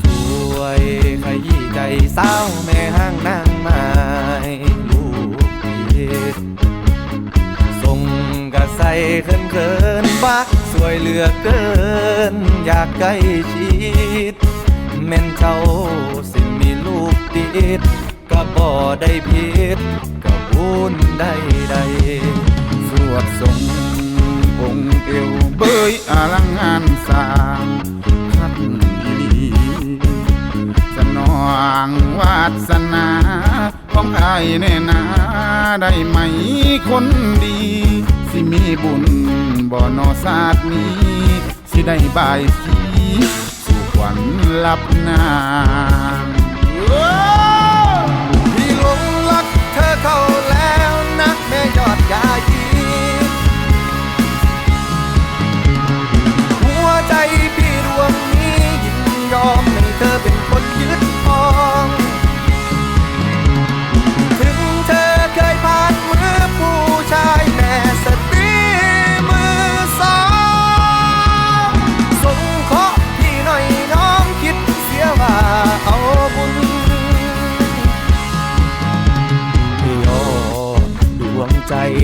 สวยขยี้ใจสาวแม่ห้างนางไม้ลูกพีชส่งกระใสเขินเขินๆบักสวยเหลือเกิน อยากใกล้ชิดแม่นเจ้าสิมีลูกติดก็บ่ได้ผิดก็บุญได้ใด วดทรงองค์เอวเบยอลังงานสางพัดอีลีสนองวาสนาของอายแน่นาได้ไหมคนดี สิมีบุญบ่นอศาสตร์นี้ สิได้บายสีสู่ขวัญลับนาง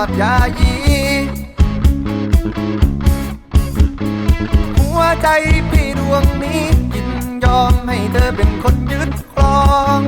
อดยายี หัวใจพี่ดวงนี้ยินยอมให้เธอเป็นคนยึดครอง